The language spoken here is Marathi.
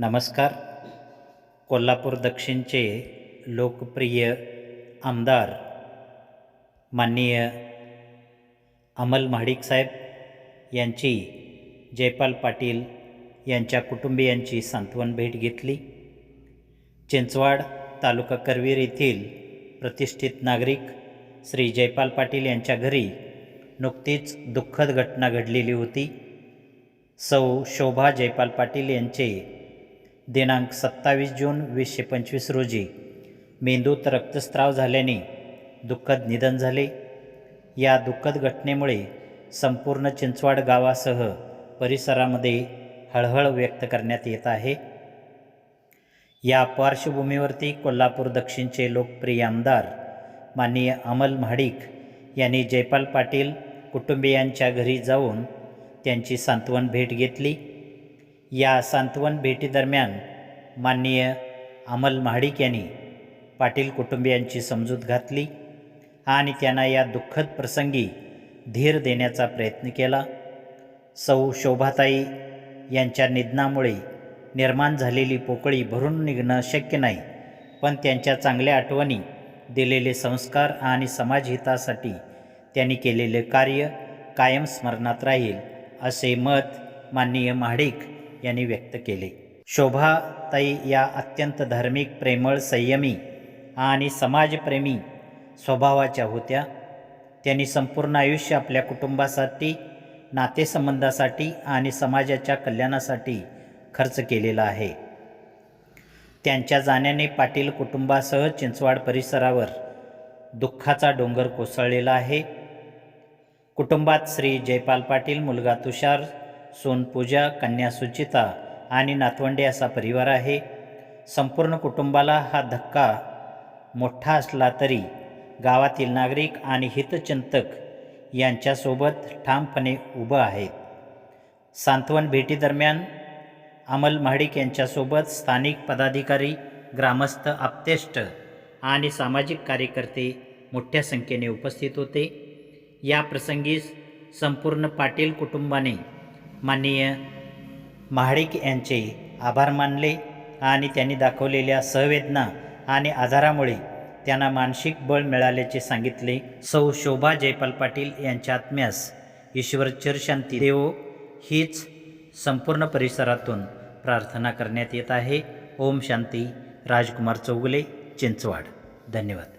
नमस्कार. कोल्हापूर दक्षिणचे लोकप्रिय आमदार माननीय अमल महाडिक साहेब यांची जयपाल पाटील यांच्या कुटुंबियांची सांत्वन भेट घेतली. चिंचवाड तालुका करवीर येथील प्रतिष्ठित नागरिक श्री जयपाल पाटील यांच्या घरी नुकतीच दुःखद घटना घडलेली होती. सौ शोभा जयपाल पाटील यांचे दिनांक सत्तावीस जून वीसशे पंचवीस रोजी मेंदूत रक्तस्राव झाल्याने दुःखद निधन झाले. या दुःखद घटनेमुळे संपूर्ण चिंचवाड गावासह परिसरामध्ये हळहळ व्यक्त करण्यात येत आहे. या पार्श्वभूमीवरती कोल्हापूर दक्षिणचे लोकप्रिय आमदार माननीय अमल महाडिक यांनी जयपाल पाटील कुटुंबियांच्या घरी जाऊन त्यांची सांत्वन भेट घेतली. या सांत्वन भेटीदरम्यान माननीय अमल महाडिक यांनी पाटील कुटुंबियांची समजूत घातली आणि त्यांना या दुःखद प्रसंगी धीर देण्याचा प्रयत्न केला. सौ शोभाताई यांच्या निधनामुळे निर्माण झालेली पोकळी भरून निघणं शक्य नाही पण त्यांच्या चांगल्या आठवणी दिलेले संस्कार आणि समाजहितासाठी त्यांनी केलेले कार्य कायम स्मरणात राहील असे मत माननीय महाडिक यांनी व्यक्त केले. शोभाताई या अत्यंत धार्मिक प्रेमळ संयमी आणि समाजप्रेमी स्वभावाच्या होत्या. त्यांनी संपूर्ण आयुष्य आपल्या कुटुंबासाठी नातेसंबंधासाठी आणि समाजाच्या कल्याणासाठी खर्च केलेला आहे. त्यांच्या जाण्याने पाटील कुटुंबासह चिंचवाड परिसरावर दुःखाचा डोंगर कोसळलेला आहे. कुटुंबात श्री जयपाल पाटील मुलगा तुषार सोनपूजा कन्या सुचिता आणि नातवंडे असा परिवार आहे. संपूर्ण कुटुंबाला हा धक्का मोठा असला तरी गावातील नागरिक आणि हितचिंतक यांच्यासोबत ठामपणे उभं आहेत सांत्वन भेटीदरम्यान अमल महाडिक यांच्यासोबत स्थानिक पदाधिकारी ग्रामस्थ आप्तेष्ट आणि सामाजिक कार्यकर्ते मोठ्या संख्येने उपस्थित होते. या प्रसंगी संपूर्ण पाटील कुटुंबाने माननीय महाडिक यांचे आभार मानले आणि त्यांनी दाखवलेल्या सहवेदना आणि आधारामुळे त्यांना मानसिक बळ मिळाल्याचे सांगितले. सौ शोभा जयपाल पाटील यांच्या आत्म्यास ईश्वर चरशांती देवो. हीच संपूर्ण परिसरातून प्रार्थना करण्यात येत आहे. ओम शांती. राजकुमार चौगुले चिंचवाड. धन्यवाद.